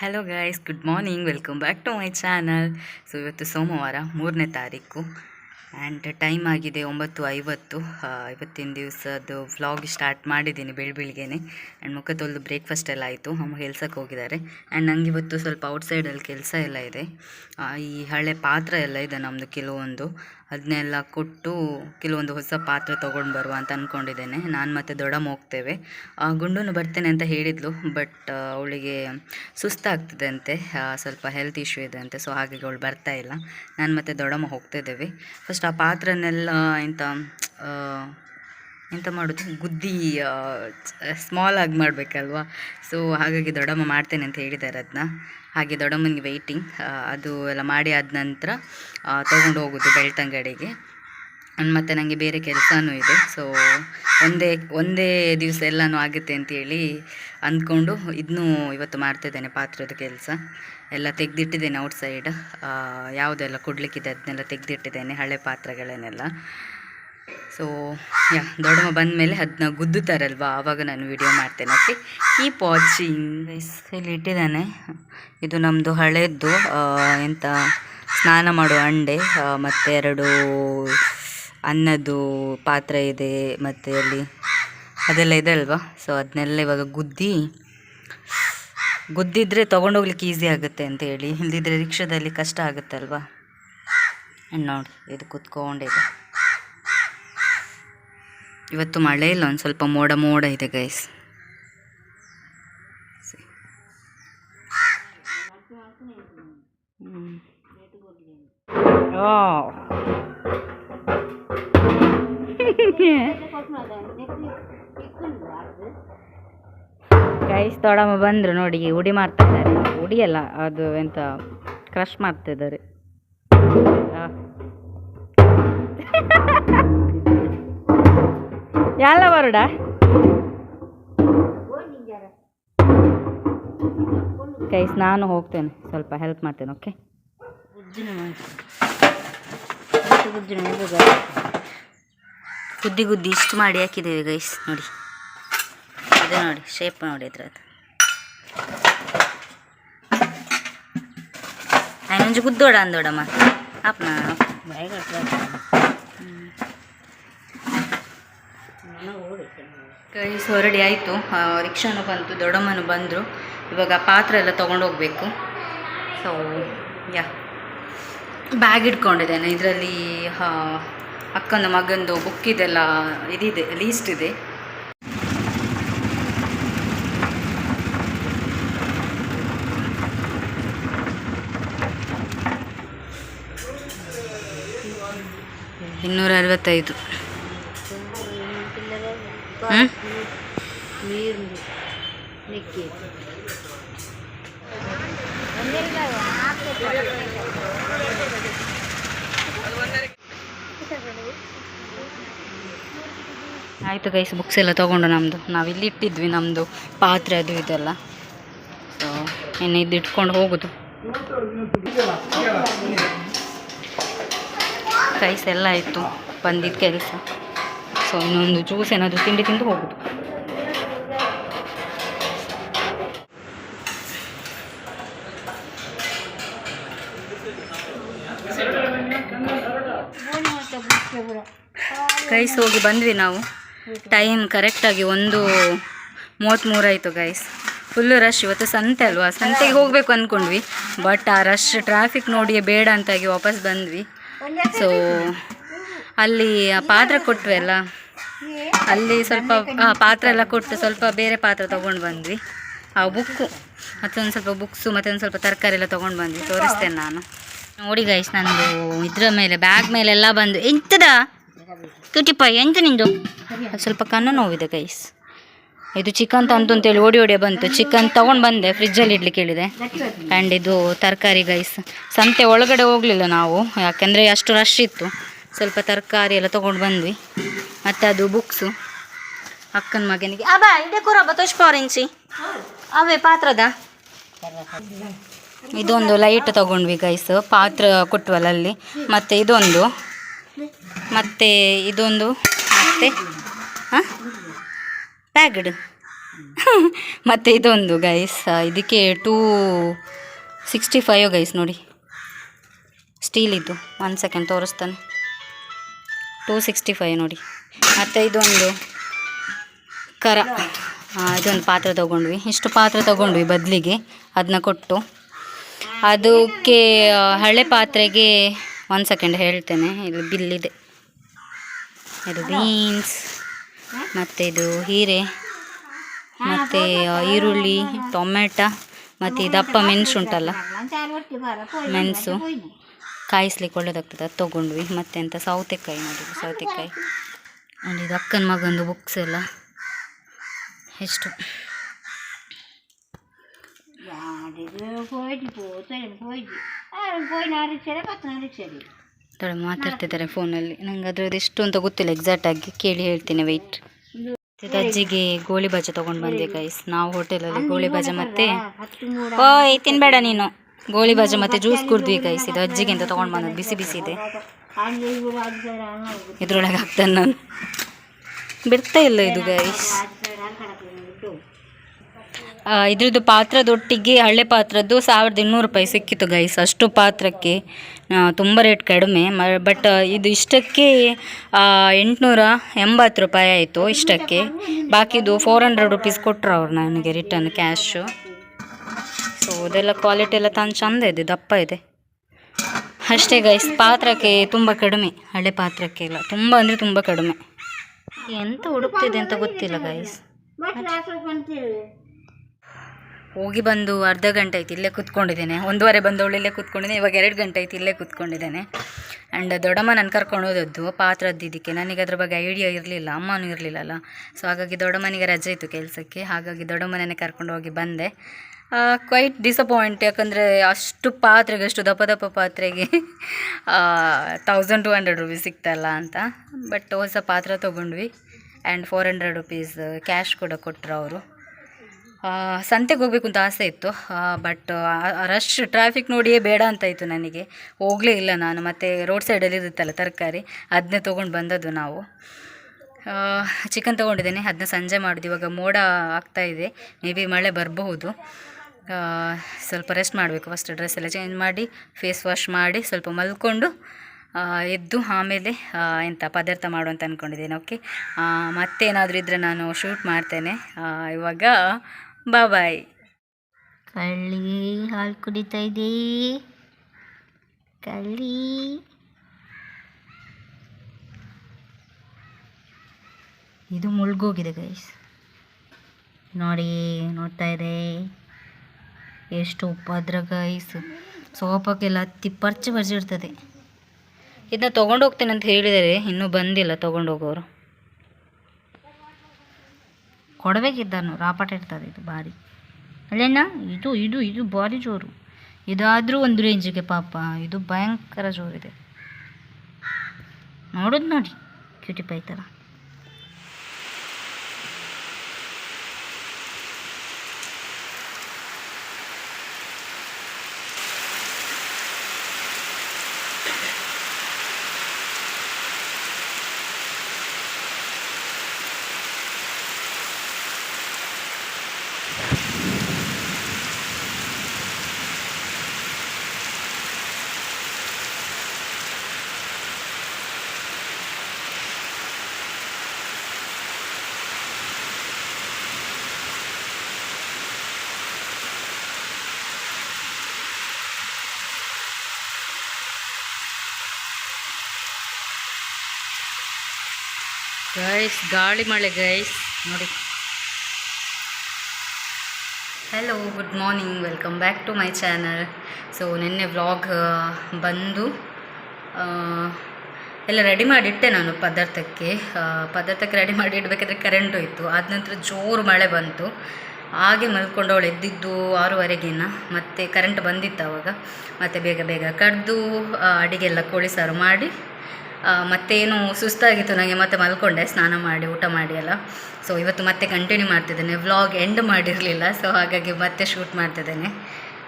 Hello guys good morning welcome back to my channel so ಇವತ್ತು ಸೋಮವಾರ ಮೂರನೇ ತಾರೀಕು. ಆ್ಯಂಡ್ ಟೈಮ್ ಆಗಿದೆ ಒಂಬತ್ತು ಐವತ್ತು. ಇವತ್ತಿನ ದಿವಸದ್ದು ವ್ಲಾಗ್ ಸ್ಟಾರ್ಟ್ ಮಾಡಿದ್ದೀನಿ ಬೆಳ ಬೆಳಿಗ್ಗೆನೆ ಆ್ಯಂಡ್ ಮುಖ ತೊಳೆದು ಬ್ರೇಕ್ಫಾಸ್ಟ್ ಎಲ್ಲ ಆಯಿತು. ಅಮ್ಮ ಕೆಲ್ಸಕ್ಕೆ ಹೋಗಿದ್ದಾರೆ. ಆ್ಯಂಡ್ ನಂಗೆ ಇವತ್ತು ಸ್ವಲ್ಪ ಔಟ್ಸೈಡಲ್ಲಿ ಕೆಲಸ ಎಲ್ಲ ಇದೆ. ಈ ಹಳೆ ಪಾತ್ರ ಎಲ್ಲ ಇದೆ ನಮ್ಮದು ಕೆಲವೊಂದು. ಅದನ್ನೆಲ್ಲ ಕೊಟ್ಟು ಕೆಲವೊಂದು ಹೊಸ ಪಾತ್ರೆ ತೊಗೊಂಡು ಬರುವ ಅಂತ ಅಂದ್ಕೊಂಡಿದ್ದೇನೆ ನಾನು ಮತ್ತು ದೊಡ್ಡಮ್ಮ ಹೋಗ್ತೇವೆ. ಗುಂಡೂನು ಬರ್ತೇನೆ ಅಂತ ಹೇಳಿದ್ಲು. ಬಟ್ ಅವಳಿಗೆ ಸುಸ್ತಾಗ್ತದೆ ಅಂತೆ ಸ್ವಲ್ಪ ಹೆಲ್ತ್ ಇಶ್ಯೂ ಇದೆ ಅಂತೆ. ಸೊ ಹಾಗಾಗಿ ಅವಳು ಬರ್ತಾ ಇಲ್ಲ. ನಾನು ಮತ್ತು ದೊಡ್ಡಮ್ಮ ಹೋಗ್ತಾ ಇದ್ದೇವೆ. ಫಸ್ಟ್ ಆ ಪಾತ್ರನೆಲ್ಲ ಎಂತ ಎಂತ ಮಾಡೋದು? ಗುದ್ದಿ ಸ್ಮಾಲ್ ಆಗಿ ಮಾಡಬೇಕಲ್ವಾ? ಸೊ ಹಾಗಾಗಿ ದೊಡ್ಡಮ್ಮ ಮಾಡ್ತೇನೆ ಅಂತ ಹೇಳಿದ್ದಾರೆ ಅದನ್ನ ಹಾಗೆ ದೊಡ್ಡಮ್ಮನಿಗೆ ವೆಯ್ಟಿಂಗ್ ಅದು ಎಲ್ಲ ಮಾಡಿ ಆದ ನಂತರ ತೊಗೊಂಡು ಹೋಗೋದು ಬೆಳ್ತಂಗಡಿಗೆ. ಮತ್ತು ನನಗೆ ಬೇರೆ ಕೆಲಸನೂ ಇದೆ. ಸೊ ಒಂದೇ ಒಂದೇ ದಿವಸ ಎಲ್ಲನೂ ಆಗುತ್ತೆ ಅಂತೇಳಿ ಅಂದ್ಕೊಂಡು ಇದನ್ನೂ ಇವತ್ತು ಮಾಡ್ತಿದ್ದೇನೆ ಪಾತ್ರದ ಕೆಲಸ. ಎಲ್ಲ ತೆಗೆದಿಟ್ಟಿದ್ದೇನೆ ಔಟ್ಸೈಡ್ ಯಾವುದೆಲ್ಲ ಕೊಡಲಿಕ್ಕಿದೆ ಅದನ್ನೆಲ್ಲ ತೆಗೆದಿಟ್ಟಿದ್ದೇನೆ, ಹಳೆ ಪಾತ್ರೆಗಳನ್ನೆಲ್ಲ. ಸೊ ಯಾ, ದೊಡ್ಡಮ್ಮ ಬಂದ ಮೇಲೆ ಅದನ್ನ ಗುದ್ದುತ್ತಾರಲ್ವಾ? ಆವಾಗ ನಾನು ವಿಡಿಯೋ ಮಾಡ್ತೇನೆ ಓಕೆ ಕೀಪ್ ವಾಚಿಂಗ್ ಇಲ್ಲಿ ಇಟ್ಟಿದ್ದಾನೆ. ಇದು ನಮ್ಮದು ಹಳೆಯದ್ದು ಎಂಥ ಸ್ನಾನ ಮಾಡುವ ಅಂಡೆ ಮತ್ತೆ ಎರಡು ಅನ್ನದ್ದು ಪಾತ್ರೆ ಇದೆ, ಮತ್ತು ಅಲ್ಲಿ ಅದೆಲ್ಲ ಇದೆ ಅಲ್ವಾ? ಸೊ ಅದನ್ನೆಲ್ಲ ಇವಾಗ ಗುದ್ದಿ ಗುದ್ದಿದ್ರೆ ತೊಗೊಂಡೋಗ್ಲಿಕ್ಕೆ ಈಸಿ ಆಗುತ್ತೆ ಅಂತ ಹೇಳಿ. ಇಲ್ದಿದ್ರೆ ರಿಕ್ಷಾದಲ್ಲಿ ಕಷ್ಟ ಆಗುತ್ತೆ ಅಲ್ವಾ? ನೋಡಿ ಇದು ಕುತ್ಕೊಂಡಿದೆ. ಇವತ್ತು ಮಳೆ ಇಲ್ಲ ಒಂದು ಸ್ವಲ್ಪ ಮೋಡ ಮೋಡ ಇದೆ ಗೈಸ್ ಗೈಸ್ ದೊಡಮ್ಮ ಬಂದರು ನೋಡಿ ಉಡಿ ಮಾಡ್ತಾ ಇದ್ದಾರೆ. ಉಡಿ ಅಲ್ಲ ಅದು ಎಂತ ಕ್ರಶ್ ಮಾಡ್ತಿದ್ದಾರೆ. ಎಲ್ಲ ಬರುಡ? ಗೈಸ್ ನಾನು ಹೋಗ್ತೇನೆ, ಸ್ವಲ್ಪ ಹೆಲ್ಪ್ ಮಾಡ್ತೇನೆ ಓಕೆ ಗುದ್ದಿ ಗುದ್ದಿ ಇಷ್ಟು ಮಾಡಿ ಹಾಕಿದ್ದೇವೆ ಗೈಸ್ ನೋಡಿ. ಇದು ನೋಡಿ ಶೇಪ್ ನೋಡಿ ಇದ್ರದ್ದು ఆయన ಗುದ್ದೋಡ ಅಂದೋಡಮ್ಮ. ಅಪ್ಪ అప్నా ಕೈಸ್ ಹೊರಡಿ ಆಯಿತು. ರಿಕ್ಷಾನು ಬಂತು, ದೊಡ್ಡಮ್ಮನು ಬಂದರು. ಇವಾಗ ಪಾತ್ರೆ ಎಲ್ಲ ತೊಗೊಂಡೋಗ್ಬೇಕು. So yeah bag ಇಟ್ಕೊಂಡಿದ್ದೇನೆ. ಇದರಲ್ಲಿ ಅಕ್ಕನ ಮಗಂದು ಬುಕ್ಕಿದೆಲ್ಲ ಇದಿದೆ ಲೀಸ್ಟ್ ಇದೆ. ಇನ್ನೂರ ಅರವತ್ತೈದು ಆಯಿತು ಗೈಸ್ ಬುಕ್ಸ್ ಎಲ್ಲ ತೊಗೊಂಡು ನಮ್ಮದು ನಾವು ಇಲ್ಲಿ ಇಟ್ಟಿದ್ವಿ ನಮ್ಮದು ಪಾತ್ರೆ ಅದು ಇದೆಲ್ಲ. ಸೊ ಇನ್ನು ಇದು ಇಟ್ಕೊಂಡು ಹೋಗೋದು. ಕೈಸ್ ಎಲ್ಲ ಆಯಿತು ಬಂದಿದ್ದ ಕೆಲಸ. ಸೊ ಇನ್ನೊಂದು ಜ್ಯೂಸ್ ಏನಾದರೂ ತಿಂಡಿ ತಿಂದು ಹೋಗೋದು. ಗೈಸ್ ಹೋಗಿ ಬಂದ್ವಿ ನಾವು. ಟೈಮ್ ಕರೆಕ್ಟಾಗಿ ಒಂದು ಮೂವತ್ತ್ಮೂರಾಯಿತು ಗೈಸ್ ಫುಲ್ಲು ರಶ್ ಇವತ್ತು ಸಂತೆ ಅಲ್ವಾ? ಸಂತೆಗೆ ಹೋಗಬೇಕು ಅಂದ್ಕೊಂಡ್ವಿ ಬಟ್ ಆ ರಶ್ ಟ್ರಾಫಿಕ್ ನೋಡಿಯೇ ಬೇಡ ಅಂತಾಗಿ ವಾಪಸ್ ಬಂದ್ವಿ. ಸೊ ಅಲ್ಲಿ ಪಾತ್ರ ಕೊಟ್ಟು ಎಲ್ಲ ಅಲ್ಲ ಸ್ವಲ್ಪ ಪಾತ್ರ ಎಲ್ಲ ಕೊಟ್ಟು ಸ್ವಲ್ಪ ಬೇರೆ ಪಾತ್ರ ತೊಗೊಂಡು ಬಂದ್ವಿ. ಆ, ಬುಕ್ಕು. ಮತ್ತೊಂದು ಸ್ವಲ್ಪ ಬುಕ್ಸು, ಮತ್ತೊಂದು ಸ್ವಲ್ಪ ತರಕಾರಿ ಎಲ್ಲ ತೊಗೊಂಡು ಬಂದ್ವಿ. ತೋರಿಸ್ತೇನೆ ನಾನು. ನೋಡಿ ಗೈಸ್ ನಂದು ಇದ್ರ ಮೇಲೆ ಬ್ಯಾಗ್ ಮೇಲೆಲ್ಲ ಬಂದು, ಎಂತದ? ಕ್ಯೂಟಿಪಾಯಿ ಎಂತ ನಿಂದು? ಸ್ವಲ್ಪ ಕಣ್ಣು ನೋವಿದೆ ಗೈಸ್ ಇದು ಚಿಕನ್ ತಂತು ಅಂತೇಳಿ ಓಡಿ ಓಡಿ ಬಂತು. ಚಿಕನ್ ತಗೊಂಡು ಬಂದೆ ಫ್ರಿಜ್ಜಲ್ಲಿ ಇಡ್ಲಿಕ್ಕೆ ಹೇಳಿದೆ. ಆ್ಯಂಡ್ ಇದು ತರಕಾರಿ ಗೈಸ್ ಸಂತೆ ಒಳಗಡೆ ಹೋಗಲಿಲ್ಲ ನಾವು, ಯಾಕೆಂದರೆ ಅಷ್ಟು ರಶ್ ಇತ್ತು. ಸ್ವಲ್ಪ ತರಕಾರಿ ಎಲ್ಲ ತೊಗೊಂಡು ಬಂದ್ವಿ. ಮತ್ತು ಅದು ಬುಕ್ಸು ಅಕ್ಕನ ಮಗನಿಗೆ ಇದೇ ಆರೆಂಜಿ ಅವೇ, ಪಾತ್ರದ. ಇದೊಂದು ಲೈಟ್ ತಗೊಂಡ್ವಿ ಗೈಸ್ ಪಾತ್ರ ಕೊಟ್ವಲ್ಲ ಅಲ್ಲಿ. ಮತ್ತು ಇದೊಂದು. ಮತ್ತು ಇದೊಂದು. ಮತ್ತು, ಹಾಂ? ಪ್ಯಾಕ್ಡ್ ಮತ್ತು ಇದೊಂದು ಗೈಸ್ ಇದಕ್ಕೆ ಟೂ ಸಿಕ್ಸ್ಟಿ ಫೈವ್ ಗೈಸ್ ನೋಡಿ. ಸ್ಟೀಲ್ ಇದು ಒನ್ ಸೆಕೆಂಡ್ ತೋರಿಸ್ತಾನೆ. ಟೂ ಸಿಕ್ಸ್ಟಿ ಫೈವ್ ನೋಡಿ. ಮತ್ತು ಇದೊಂದು ಕರ ಇದೊಂದು ಪಾತ್ರೆ ತೊಗೊಂಡ್ವಿ. ಇಷ್ಟು ಪಾತ್ರೆ ತೊಗೊಂಡ್ವಿ ಬದಲಿಗೆ ಅದನ್ನ ಕೊಟ್ಟು. ಅದಕ್ಕೆ ಹಳೆ ಪಾತ್ರೆಗೆ ಒಂದು ಸೆಕೆಂಡ್ ಹೇಳ್ತೇನೆ. ಇದು ಬಿಲ್ಲಿದೆ. ಇದು ಬೀನ್ಸ್ ಮತ್ತು ಇದು ಹೀರೆ, ಮತ್ತು ಈರುಳ್ಳಿ ಟೊಮೆಟ ಮತ್ತು ದಪ್ಪ ಮೆಣಸು ಉಂಟಲ್ಲ? ಮೆಣಸು. ಕಾಯಿಸ್ಲಿಕ್ಕೆ ಒಳ್ಳೇದಾಗ್ತದೆ ಅದು ತೊಗೊಂಡ್ವಿ. ಮತ್ತು ಎಂತ, ಸೌತೆಕಾಯಿ ನೋಡಿದ್ವಿ ಸೌತೆಕಾಯಿ. ಒಂದು ಇದು ಅಕ್ಕನ ಮಗಂದು ಬುಕ್ಸ್ ಎಲ್ಲ. ಎಷ್ಟು? ತಡ ಮಾತಾಡ್ತಿದ್ದಾರೆ ಫೋನಲ್ಲಿ. ನಂಗೆ ಅದ್ರದ್ದು ಎಷ್ಟು ಅಂತ ಗೊತ್ತಿಲ್ಲ ಎಕ್ಸಾಕ್ಟಾಗಿ ಕೇಳಿ ಹೇಳ್ತೀನಿ ವೆಯ್ಟ್ ಅಜ್ಜಿಗೆ ಗೋಳಿ ಬಾಜಾ ತೊಗೊಂಡು ಬಂದೆ ಗೈಸ್ ನಾವು ಹೋಟೆಲಲ್ಲಿ ಗೋಳಿ ಬಾಜಾ ಮತ್ತೆ ಓಯ್ ತಿನ್ಬೇಡ ನೀನು. ಗೋಳಿ ಬಾಜಾ ಮತ್ತೆ ಜ್ಯೂಸ್ ಕುಡ್ದ್ವಿ ಗೈಸ್ ಇದು ಅಜ್ಜಿಗೆ ಅಂತ ತಗೊಂಡು ಬಂದದ್ದು. ಬಿಸಿ ಬಿಸಿ ಇದೆ. ಇದ್ರೊಳಗೆ ಹಾಕ್ತಾನೆ ನಾನು. ಬಿಡ್ತಾ ಇಲ್ಲ ಇದು ಗೈಸ್ ಇದ್ರದ್ದು ಪಾತ್ರದೊಟ್ಟಿಗೆ ಹಳೆ ಪಾತ್ರದ್ದು ಸಾವಿರದ ಇನ್ನೂರು ರೂಪಾಯಿ ಸಿಕ್ಕಿತ್ತು ಗೈಸ್ ಅಷ್ಟು ಪಾತ್ರಕ್ಕೆ. ತುಂಬ ರೇಟ್ ಕಡಿಮೆ, ಮ ಬಟ್ ಇದು ಇಷ್ಟಕ್ಕೆ ಎಂಟುನೂರ ಎಂಬತ್ತು ರೂಪಾಯಿ ಆಯಿತು ಇಷ್ಟಕ್ಕೆ. ಬಾಕಿದು ಫೋರ್ ಹಂಡ್ರೆಡ್ ರುಪೀಸ್ ಕೊಟ್ಟರು ಅವ್ರು ನನಗೆ ರಿಟರ್ನ್ ಕ್ಯಾಶು ಸೊ ಅದೆಲ್ಲ ಕ್ವಾಲಿಟಿ ಎಲ್ಲ ತಾನು ಚಂದ ಇದೆ, ದಪ್ಪ ಇದೆ. ಅಷ್ಟೇ ಗೈಸ್ ಪಾತ್ರಕ್ಕೆ ತುಂಬ ಕಡಿಮೆ, ಹಳೆ ಪಾತ್ರಕ್ಕೆ ಎಲ್ಲ. ತುಂಬ ಅಂದರೆ ತುಂಬ ಕಡಿಮೆ. ಎಂತ ಹುಡುಕ್ತಿದೆ ಅಂತ ಗೊತ್ತಿಲ್ಲ ಗೈಸ್ ಹೋಗಿ ಬಂದು ಅರ್ಧ ಗಂಟೆ ಆಯ್ತು, ಇಲ್ಲೇ ಕೂತ್ಕೊಂಡಿದ್ದೇನೆ. ಒಂದೂವರೆ ಬಂದವಳು ಇಲ್ಲೇ ಕೂತ್ಕೊಂಡಿದ್ದೇನೆ, ಇವಾಗ ಎರಡು ಗಂಟೆ ಆಯ್ತು ಇಲ್ಲೇ ಕೂತ್ಕೊಂಡಿದ್ದೇನೆ. ಆ್ಯಂಡ್ ದೊಡ್ಡಮ್ಮ ನಾನು ಕರ್ಕೊಂಡು ಹೋದದ್ದು ಪಾತ್ರದ್ದು ಇದಕ್ಕೆ ನನಗೆ ಅದ್ರ ಬಗ್ಗೆ ಐಡಿಯಾ ಇರಲಿಲ್ಲ, ಅಮ್ಮನೂ ಇರಲಿಲ್ಲಲ್ಲ. ಸೊ ಹಾಗಾಗಿ ದೊಡ್ಡಮ್ಮನಿಗೆ ರಜೆ ಇತ್ತು ಕೆಲಸಕ್ಕೆ. ಹಾಗಾಗಿ ದೊಡ್ಡಮ್ಮನೇ ಕರ್ಕೊಂಡು ಹೋಗಿ ಬಂದೆ. ಕ್ವೈಟ್ ಡಿಸಪಾಯಿಂಟ್ ಯಾಕಂದರೆ ಅಷ್ಟು ಪಾತ್ರೆಗೆ, ಅಷ್ಟು ದಪ್ಪ ದಪ್ಪ ಪಾತ್ರೆಗೆ ತೌಸಂಡ್ ಟು ಹಂಡ್ರೆಡ್ ರುಪೀಸ್ ಸಿಗ್ತಲ್ಲ ಅಂತ. ಬಟ್ ಹೊಸ ಪಾತ್ರೆ ತೊಗೊಂಡ್ವಿ. And four hundred rupees cash ಕೂಡ ಕೊಟ್ಟರು ಅವರು. ಸಂತೆಗೆ ಹೋಗ್ಬೇಕು ಅಂತ ಆಸೆ ಇತ್ತು. ಬಟ್ ರಶ್ ಟ್ರಾಫಿಕ್ ನೋಡಿಯೇ ಬೇಡ ಅಂತ ಇತ್ತು ನನಗೆ. ಹೋಗಲೇ ಇಲ್ಲ ನಾನು, ಮತ್ತು ರೋಡ್ ಸೈಡಲ್ಲಿ ಇರುತ್ತಲ್ಲ ತರಕಾರಿ ಅದನ್ನೇ ತೊಗೊಂಡು ಬಂದದ್ದು ನಾವು. ಚಿಕನ್ ತೊಗೊಂಡಿದ್ದೇನೆ ಅದನ್ನ ಸಂಜೆ ಮಾಡೋದು. ಇವಾಗ ಮೋಡ ಆಗ್ತಾ ಇದೆ ಮೇ ಬಿ ಮಳೆ ಬರಬಹುದು. ಸ್ವಲ್ಪ ರೆಸ್ಟ್ ಮಾಡಬೇಕು ಫಸ್ಟ್ ಡ್ರೆಸ್ ಎಲ್ಲ ಚೇಂಜ್ ಮಾಡಿ ಫೇಸ್ ವಾಶ್ ಮಾಡಿ, ಸ್ವಲ್ಪ ಮಲ್ಕೊಂಡು ಎದ್ದು ಆಮೇಲೆ ಎಂಥ ಪದಾರ್ಥ ಮಾಡು ಅಂತ ಅಂದ್ಕೊಂಡಿದ್ದೇನೆ ಓಕೆ ಮತ್ತೇನಾದರೂ ಇದ್ದರೆ ನಾನು ಶೂಟ್ ಮಾಡ್ತೇನೆ. ಇವಾಗ ಬಾಯ್ ಕಳ್ಳಿ ಹಾಲು ಕುಡಿತಾ ಇದೆ ಕಳ್ಳಿ. ಇದು ಮುಳುಗೋಗಿದೆ ಗೈಸ್ ನೋಡಿ, ನೋಡ್ತಾ ಇದೆ ಎಷ್ಟು ಉಪದ್ರ ಗೈಸ್ ಸೋಪಕ್ಕೆಲ್ಲ ಹತ್ತಿ ಪರ್ಚಿ ಬರ್ಜಿರ್ತದೆ. ಇದನ್ನ ತೊಗೊಂಡೋಗ್ತೇನೆ ಅಂತ ಹೇಳಿದರೆ. ಇನ್ನೂ ಬಂದಿಲ್ಲ ತೊಗೊಂಡು ಹೋಗೋರು ಕೊಡಬೇಕಿದ್ದಾನು ರಾಪಾಟ ಇರ್ತದೆ ಇದು ಭಾರಿ. ಅಲ್ಲೇನ? ಇದು ಇದು ಇದು ಭಾರಿ ಜೋರು. ಇದಾದರೂ ಒಂದು ರೇಂಜಿಗೆ ಪಾಪ, ಇದು ಭಯಂಕರ ಜೋರಿದೆ. ನೋಡೋದು ನೋಡಿ ಕ್ಯೂಟಿ ಪೈ ಥರ ಗೈಸ್ ಗಾಳಿ ಮಳೆ ಗೈಸ್ ನೋಡಿ. Hello good morning welcome back to my channel so ನಿನ್ನೆ ವ್ಲಾಗ್ ಬಂದು ಎಲ್ಲ ರೆಡಿ ಮಾಡಿಟ್ಟೆ ನಾನು ಪದಾರ್ಥಕ್ಕೆ. ಪದಾರ್ಥಕ್ಕೆ ರೆಡಿ ಮಾಡಿ ಇಡಬೇಕಾದ್ರೆ ಕರೆಂಟ್ ಹೋಯಿತು ಆದ ನಂತರ ಜೋರು ಮಳೆ ಬಂತು. ಹಾಗೆ ಮಲ್ಕೊಂಡು ಅವಳು ಎದ್ದಿದ್ದು ಆರೂವರೆಗಿನ. ಮತ್ತು ಕರೆಂಟ್ ಬಂದಿತ್ತು ಆವಾಗ ಮತ್ತು ಬೇಗ ಬೇಗ ಕಡ್ದು ಅಡಿಗೆಲ್ಲ ಕೋಳಿ ಸಾರು ಮಾಡಿ ಮತ್ತೇನು ಸುಸ್ತಾಗಿತ್ತು ನನಗೆ ಮತ್ತೆ ಮಲ್ಕೊಂಡೆ, ಸ್ನಾನ ಮಾಡಿ, ಊಟ ಮಾಡಿ ಎಲ್ಲ. ಸೊ ಇವತ್ತು ಮತ್ತೆ ಕಂಟಿನ್ಯೂ ಮಾಡ್ತಿದ್ದೇನೆ. ವ್ಲಾಗ್ ಎಂಡ್ ಮಾಡಿರಲಿಲ್ಲ ಸೊ ಹಾಗಾಗಿ ಮತ್ತೆ ಶೂಟ್ ಮಾಡ್ತಿದ್ದೇನೆ.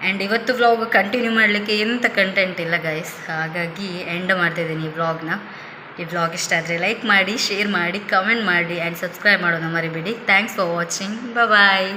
ಆ್ಯಂಡ್ ಇವತ್ತು ವ್ಲಾಗ್ ಕಂಟಿನ್ಯೂ ಮಾಡಲಿಕ್ಕೆ ಎಂಥ ಕಂಟೆಂಟ್ ಇಲ್ಲ ಗೈಸ್ ಹಾಗಾಗಿ ಎಂಡ್ ಮಾಡ್ತಿದ್ದೀನಿ ಈ ವ್ಲಾಗ್ನ ಈ ವ್ಲಾಗ್ ಇಷ್ಟ ಆದರೆ ಲೈಕ್ ಮಾಡಿ ಶೇರ್ ಮಾಡಿ ಕಮೆಂಟ್ ಮಾಡಿ ಆ್ಯಂಡ್ ಸಬ್ಸ್ಕ್ರೈಬ್ ಮಾಡೋದನ್ನ ಮರಿಬೇಡಿ. Thanks for watching bye